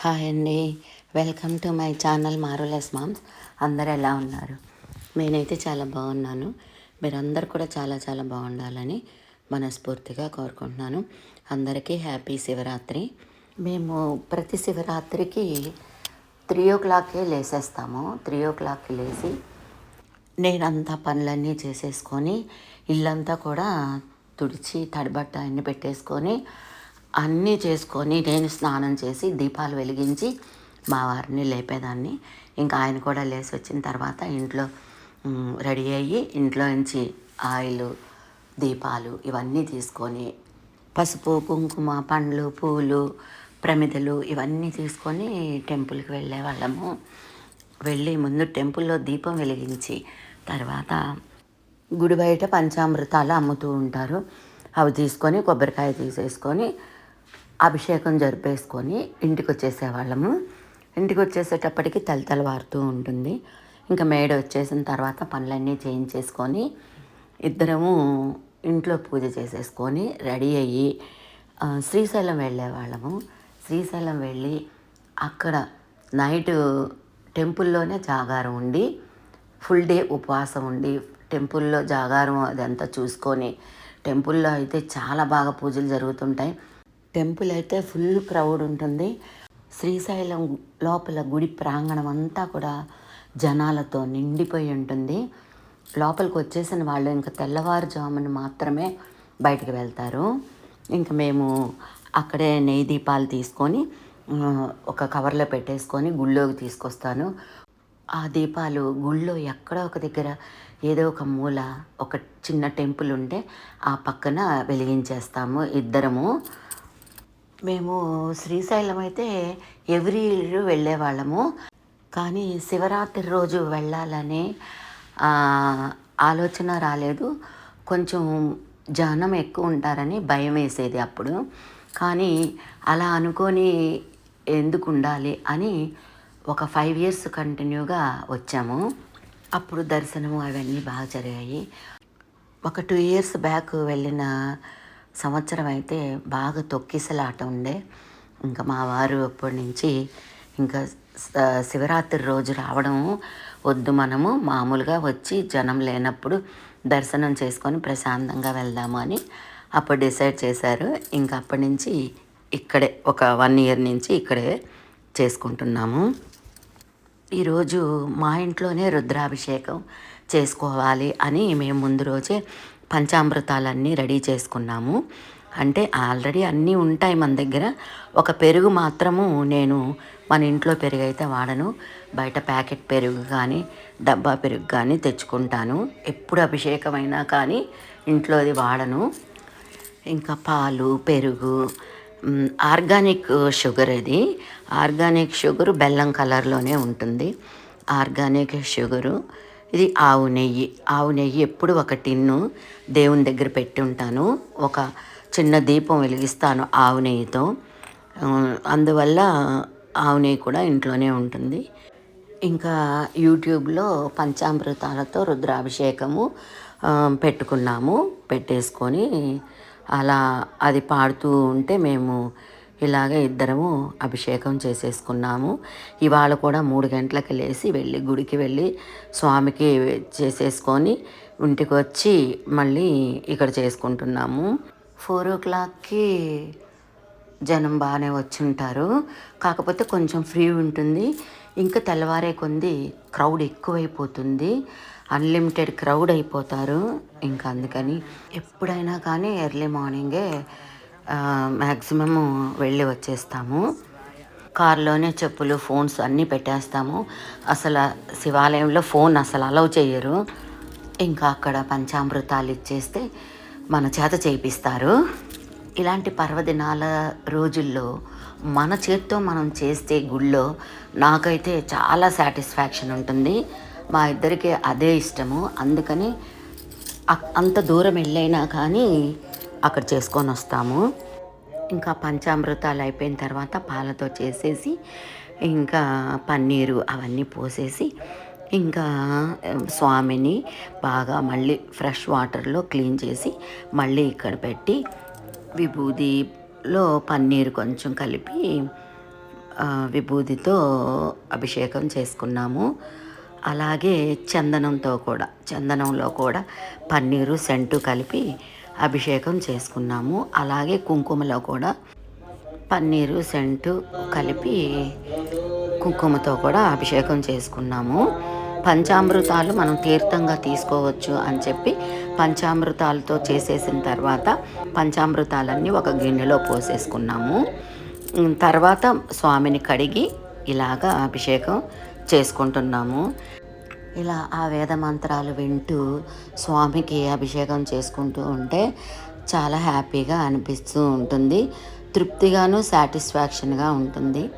Hi అండి. Welcome to my channel మారులెస్ moms. అందరు ఎలా ఉన్నారు? నేనైతే చాలా బాగున్నాను. మీరందరూ కూడా చాలా చాలా బాగుండాలని మనస్ఫూర్తిగా కోరుకుంటున్నాను. అందరికీ హ్యాపీ శివరాత్రి. మేము ప్రతి శివరాత్రికి త్రీ ఓ క్లాక్కే లేసేస్తాము. త్రీ ఓ క్లాక్కి లేచి నేనంతా పనులన్నీ చేసేసుకొని ఇల్లంతా కూడా తుడిచి తడబట్ట అన్ని పెట్టేసుకొని అన్నీ చేసుకొని నేను స్నానం చేసి దీపాలు వెలిగించి మా వారిని లేపేదాన్ని. ఇంకా ఆయన కూడా లేచి వచ్చిన తర్వాత ఇంట్లో రెడీ అయ్యి ఇంట్లో నుంచి ఆయిల్ దీపాలు ఇవన్నీ తీసుకొని పసుపు కుంకుమ పండ్లు పూలు ప్రమిదలు ఇవన్నీ తీసుకొని టెంపుల్కి వెళ్ళే వాళ్ళము. వెళ్ళి ముందు టెంపుల్లో దీపం వెలిగించి తర్వాత గుడి బయట పంచామృతాలు అమ్ముతూ ఉంటారు. అవి తీసుకొని కొబ్బరికాయ తీసేసుకొని అభిషేకం జరిపేసుకొని ఇంటికి వచ్చేసేవాళ్ళము ఇంటికి వచ్చేసేటప్పటికి తలతల వారుతూ ఉంటుంది. ఇంకా మేడ వచ్చేసిన తర్వాత పనులన్నీ చేయించేసుకొని ఇద్దరము ఇంట్లో పూజ చేసేసుకొని రెడీ అయ్యి శ్రీశైలం వెళ్ళేవాళ్ళము. శ్రీశైలం వెళ్ళి అక్కడ నైట్ టెంపుల్లోనే జాగారం ఉండి ఫుల్ డే ఉపవాసం ఉండి టెంపుల్లో జాగారం అదంతా చూసుకొని టెంపుల్లో అయితే చాలా బాగా పూజలు జరుగుతుంటాయి. టెంపుల్ అయితే ఫుల్ క్రౌడ్ ఉంటుంది. శ్రీశైలం లోపల గుడి ప్రాంగణం అంతా కూడా జనాలతో నిండిపోయి ఉంటుంది. లోపలికి వచ్చేసిన వాళ్ళు ఇంకా తెల్లవారుజామున మాత్రమే బయటికి వెళ్తారు. ఇంకా మేము అక్కడే నెయ్యి దీపాలు తీసుకొని ఒక కవర్లో పెట్టేసుకొని గుళ్ళోకి తీసుకొస్తాను. ఆ దీపాలు గుళ్ళో ఎక్కడో ఒక దగ్గర ఏదో ఒక మూల ఒక చిన్న టెంపుల్ ఉంటే ఆ పక్కన వెలిగించేస్తాము ఇద్దరము. మేము శ్రీశైలం అయితే ఎవ్రీ ఇయర్ వెళ్ళేవాళ్ళము. కానీ శివరాత్రి రోజు వెళ్ళాలనే ఆలోచన రాలేదు. కొంచెం జనం ఎక్కువ ఉంటారని భయం వేసేది అప్పుడు. కానీ అలా అనుకొని ఎందుకు ఉండాలి అని ఒక ఫైవ్ ఇయర్స్ కంటిన్యూగా వచ్చాము. అప్పుడు దర్శనము అవన్నీ బాగా జరిగాయి. ఒక టూ ఇయర్స్ బ్యాక్ వెళ్ళిన సంవత్సరం అయితే బాగా తొక్కిసలాట ఉండే. ఇంకా మా వారు అప్పటి నుంచి ఇంకా శివరాత్రి రోజు రావడం వద్దు మనము. మామూలుగా వచ్చి జనం లేనప్పుడు దర్శనం చేసుకొని ప్రశాంతంగా వెళ్దాము అని అప్పుడు డిసైడ్ చేశారు. ఇంకా అప్పటి నుంచి ఇక్కడే ఒక వన్ ఇయర్ నుంచి ఇక్కడే చేసుకుంటున్నాము. ఈరోజు మా ఇంట్లోనే రుద్రాభిషేకం చేసుకోవాలి అని మేము ముందు రోజే పంచామృతాలన్నీ రెడీ చేసుకున్నాము. అంటే ఆల్రెడీ అన్నీ ఉంటాయి మన దగ్గర. ఒక పెరుగు మాత్రము నేను మన ఇంట్లో పెరుగు అయితే వాడను. బయట ప్యాకెట్ పెరుగు కానీ డబ్బా పెరుగు కానీ తెచ్చుకుంటాను. ఎప్పుడు అభిషేకమైనా కానీ ఇంట్లోది వాడను. ఇంకా పాలు పెరుగు ఆర్గానిక్ షుగర్ ఇది. ఆర్గానిక్ షుగర్ బెల్లం కలర్లోనే ఉంటుంది. Organic sugar. ఇది ఆవు నెయ్యి. ఆవు నెయ్యి ఎప్పుడు ఒక టిన్ను దేవుని దగ్గర పెట్టి ఉంటాను. ఒక చిన్న దీపం వెలిగిస్తాను ఆవు నెయ్యితో. అందువల్ల ఆవు నెయ్యి కూడా ఇంట్లోనే ఉంటుంది. ఇంకా యూట్యూబ్లో పంచామృతాలతో రుద్రాభిషేకము పెట్టుకున్నాము పెట్టేసుకొని అలా అది పాడుతూ ఉంటే మేము ఇలాగే ఇద్దరము అభిషేకం చేసేసుకున్నాము. ఇవాళ కూడా మూడు గంటలకు లేచి వెళ్ళి గుడికి వెళ్ళి స్వామికి చేసేసుకొని ఇంటికి వచ్చి మళ్ళీ ఇక్కడ చేసుకుంటున్నాము. ఫోర్ ఓ క్లాక్కి జనం బాగానే వచ్చి ఉంటారు కాకపోతే కొంచెం ఫ్రీ ఉంటుంది. ఇంకా తెల్లవారే కొంది క్రౌడ్ ఎక్కువైపోతుంది. అన్లిమిటెడ్ క్రౌడ్ అయిపోతారు. ఇంకా అందుకని ఎప్పుడైనా కానీ ఎర్లీ మార్నింగే మ్యాక్సిమము వెళ్ళి వచ్చేస్తాము. కార్లోనే చెప్పులు ఫోన్స్ అన్నీ పెట్టేస్తాము. అసలు శివాలయంలో ఫోన్ అసలు అలౌ చేయరు ఇంకా అక్కడ పంచామృతాలు ఇచ్చేస్తే మన చేత చేయిస్తారు ఇలాంటి పర్వదినాల రోజుల్లో మన చేత్తో మనం చేస్తే గుళ్ళో నాకైతే చాలా సాటిస్ఫాక్షన్ ఉంటుంది. మా ఇద్దరికి అదే ఇష్టము. అందుకని అంత దూరం వెళ్ళైనా కానీ అక్కడ చేసుకొని వస్తాము. ఇంకా పంచామృతాలు అయిపోయిన తర్వాత పాలతో చేసేసి ఇంకా పన్నీరు అవన్నీ పోసేసి ఇంకా స్వామిని బాగా మళ్ళీ ఫ్రెష్ వాటర్లో క్లీన్ చేసి మళ్ళీ ఇక్కడ పెట్టి విభూదిలో పన్నీరు కొంచెం కలిపి విభూదితో అభిషేకం చేసుకున్నాము. అలాగే చందనంతో కూడా చందనంలో కూడా పన్నీరు సెంటు కలిపి అభిషేకం చేసుకున్నాము. అలాగే కుంకుమలో కూడా పన్నీరు సెంటు కలిపి కుంకుమతో కూడా అభిషేకం చేసుకున్నాము. పంచామృతాలు మనం తీర్థంగా తీసుకోవచ్చు అని చెప్పి పంచామృతాలతో చేసేసిన తర్వాత పంచామృతాలన్నీ ఒక గిన్నెలో పోసేసుకున్నాము. తర్వాత స్వామిని కడిగి ఇలాగా అభిషేకం చేసుకుంటున్నాము. ఇలా ఆ వేద మంత్రాలు వింటూ స్వామికి అభిషేకం చేసుకుంటూ ఉంటే చాలా హ్యాపీగా అనిపిస్తూ ఉంటుంది. తృప్తిగాను సాటిస్ఫాక్షన్గా ఉంటుంది.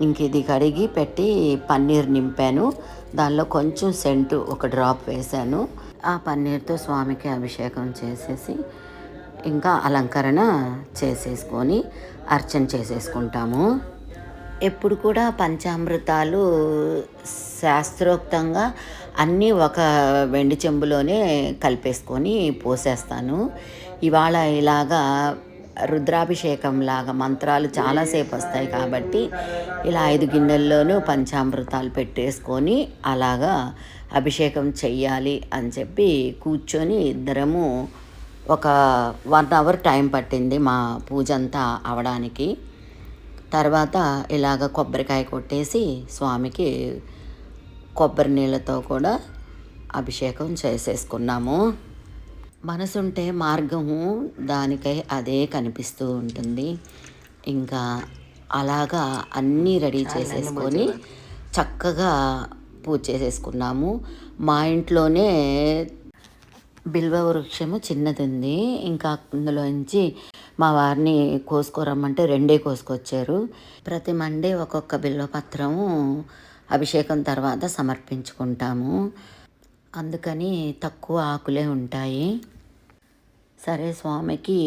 ఇంక ఇది కడిగి పెట్టి పన్నీర్ నింపాను. దానిలో కొంచెం సెంటు ఒక డ్రాప్ వేశాను ఆ పన్నీర్తో స్వామికి అభిషేకం చేసేసి ఇంకా అలంకరణ చేసేసుకొని అర్చన చేసేసుకుంటాము. ఎప్పుడు కూడా పంచామృతాలు శాస్త్రోక్తంగా అన్నీ ఒక వెండి చెంబులోనే కలిపేసుకొని పోసేస్తాను. ఇవాళ ఇలాగా రుద్రాభిషేకం లాగా మంత్రాలు చాలాసేపు వస్తాయి కాబట్టి ఇలా ఐదు గిన్నెల్లోనూ పంచామృతాలు పెట్టేసుకొని అలాగా అభిషేకం చెయ్యాలి అని చెప్పి కూర్చొని ఇద్దరము ఒక వన్ అవర్ టైం పట్టింది మా పూజ అంతా అవడానికి. తర్వాత ఇలాగ కొబ్బరికాయ కొట్టేసి స్వామికి కొబ్బరి నీళ్ళతో కూడా అభిషేకం చేసేసుకున్నాము. మనసుంటే మార్గము దానికై అదే కనిపిస్తూ ఉంటుంది. ఇంకా అలాగా అన్నీ రెడీ చేసేసుకొని చక్కగా పూజ చేసేసుకున్నాము. మా ఇంట్లోనే బిల్వ వృక్షము చిన్నది ఉంది ఇంకా అందులోంచి మా వారిని కోసుకోరమ్మంటే రెండే కోసుకొచ్చారు. ప్రతి మండే ఒక్కొక్క బిల్వ పత్రము అభిషేకం తర్వాత సమర్పించుకుంటాము. అందుకని తక్కువ ఆకులే ఉంటాయి. సరే స్వామికి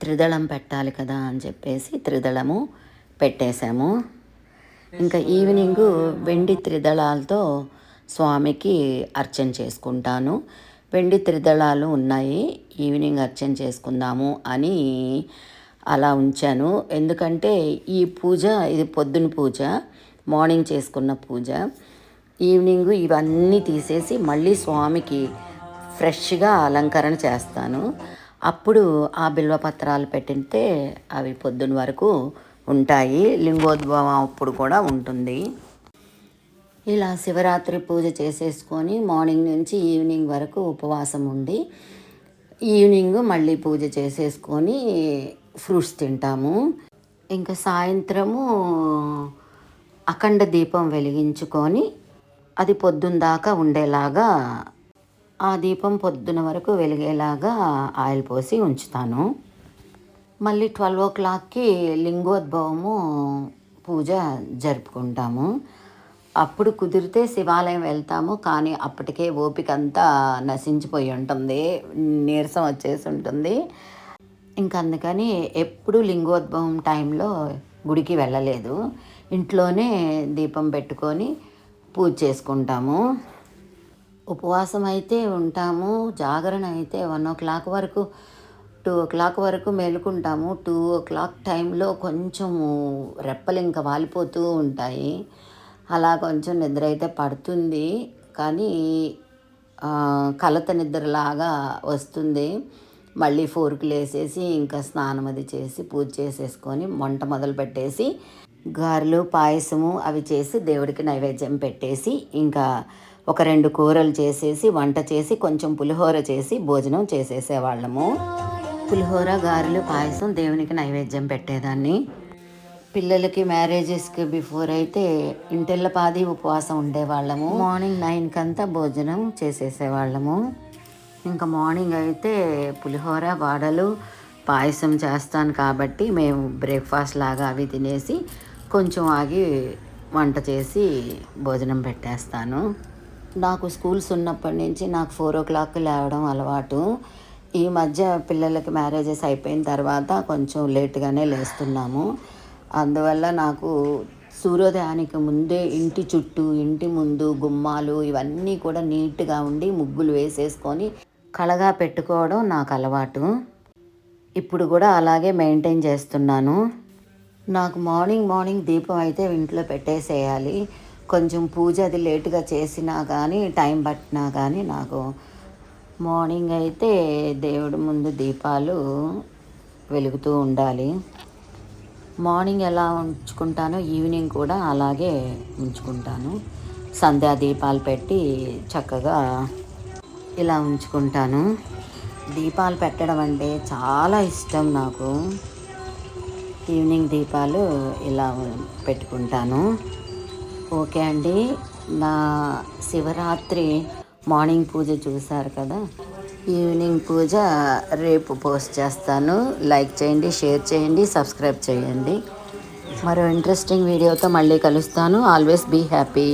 త్రిదళం పెట్టాలి కదా అని చెప్పేసి త్రిదళము పెట్టేశాము. ఇంకా ఈవినింగ్ వెండి త్రిదళాలతో స్వామికి అర్చన చేసుకుంటాను. వెండి త్రిదళాలు ఉన్నాయి. ఈవినింగ్ అర్చన చేసుకుందాము అని అలా ఉంచాను. ఎందుకంటే ఈ పూజ ఇది పొద్దున పూజ మార్నింగ్ చేసుకున్న పూజ. ఈవినింగ్ ఇవన్నీ తీసేసి మళ్ళీ స్వామికి ఫ్రెష్గా అలంకరణ చేస్తాను. అప్పుడు ఆ బిల్వపత్రాలు పెట్టితే అవి పొద్దున వరకు ఉంటాయి. లింగోద్భవం అప్పుడు కూడా ఉంటుంది. ఇలా శివరాత్రి పూజ చేసేసుకొని మార్నింగ్ నుంచి ఈవినింగ్ వరకు ఉపవాసం ఉండి ఈవినింగ్ మళ్ళీ పూజ చేసేసుకొని ఫ్రూట్స్ తింటాము. ఇంకా సాయంత్రము అఖండ దీపం వెలిగించుకొని అది పొద్దున్న దాకా ఉండేలాగా ఆ దీపం పొద్దున వరకు వెలిగేలాగా ఆయిల్ పోసి ఉంచుతాను. మళ్ళీ ట్వెల్వ్ ఓ క్లాక్కి లింగోద్భవము పూజ జరుపుకుంటాము. అప్పుడు కుదిరితే శివాలయం వెళ్తాము కానీ అప్పటికే ఓపిక అంతా నశించిపోయి ఉంటుంది నీరసం వచ్చేసి ఉంటుంది. ఇంక అందుకని ఎప్పుడు లింగోద్భవం టైంలో గుడికి వెళ్ళలేదు. ఇంట్లోనే దీపం పెట్టుకొని పూజ చేసుకుంటాము. ఉపవాసం అయితే ఉంటాము జాగరణ అయితే వన్ ఓ క్లాక్ వరకు టూ ఓ క్లాక్ వరకు మేలుకుంటాము. టూ ఓ క్లాక్ టైంలో కొంచెం రెప్పలు ఇంకా వాలిపోతూ ఉంటాయి. అలా కొంచెం నిద్ర అయితే పడుతుంది. కానీ కలత నిద్రలాగా వస్తుంది. మళ్ళీ ఫోర్కి లేసేసి ఇంకా స్నానం అది చేసి పూజ చేసేసుకొని వంట మొదలు పెట్టేసి గారెలు పాయసము అవి చేసి దేవుడికి నైవేద్యం పెట్టేసి ఇంకా ఒక రెండు కూరలు చేసేసి వంట చేసి కొంచెం పులిహోర చేసి భోజనం చేసేసేవాళ్ళము. పులిహోర గారెలు పాయసం దేవునికి నైవేద్యం పెట్టేదాన్ని. పిల్లలకి మ్యారేజెస్కి బిఫోర్ అయితే ఇంటిల్లపాది ఉపవాసం ఉండేవాళ్ళము. మార్నింగ్ నైన్కి అంతా భోజనం చేసేసేవాళ్ళము. ఇంకా మార్నింగ్ అయితే పులిహోర వాడలు పాయసం చేస్తాను కాబట్టి మేము బ్రేక్ఫాస్ట్ లాగా అవి తినేసి కొంచెం ఆగి వంట చేసి భోజనం పెట్టేస్తాను. నాకు స్కూల్స్ ఉన్నప్పటి నుంచి నాకు ఫోర్ ఓ క్లాక్ లేవడం అలవాటు. ఈ మధ్య పిల్లలకి మ్యారేజెస్ అయిపోయిన తర్వాత కొంచెం లేట్గానే లేస్తున్నాము. అందువల్ల నాకు సూర్యోదయానికి ముందే ఇంటి చుట్టూ ఇంటి ముందు గుమ్మాలు ఇవన్నీ కూడా నీట్గా ఉండి ముగ్గులు వేసేసుకొని కళగా పెట్టుకోవడం నాకు అలవాటు. ఇప్పుడు కూడా అలాగే మెయింటైన్ చేస్తున్నాను. నాకు మార్నింగ్ మార్నింగ్ దీపం అయితే ఇంట్లో పెట్టేసేయాలి. కొంచెం పూజ అది లేటుగా చేసినా కానీ టైం పట్టినా కానీ నాకు మార్నింగ్ అయితే దేవుడి ముందు దీపాలు వెలుగుతూ ఉండాలి. మార్నింగ్ ఎలా ఉంచుకుంటానో ఈవినింగ్ కూడా అలాగే ఉంచుకుంటాను. సంధ్యా దీపాలు పెట్టి చక్కగా ఇలా ఉంచుకుంటాను. దీపాలు పెట్టడం అంటే చాలా ఇష్టం నాకు. ఈవినింగ్ దీపాలు ఇలా పెట్టుకుంటాను. ఓకే అండి. నా శివరాత్రి మార్నింగ్ పూజ చూశారు కదా? ఈవినింగ్ పూజ రేపు పోస్ట్ చేస్తాను. లైక్ చేయండి షేర్ చేయండి సబ్స్క్రైబ్ చేయండి. మరో ఇంట్రెస్టింగ్ వీడియోతో మళ్ళీ కలుస్తాను. Always be happy.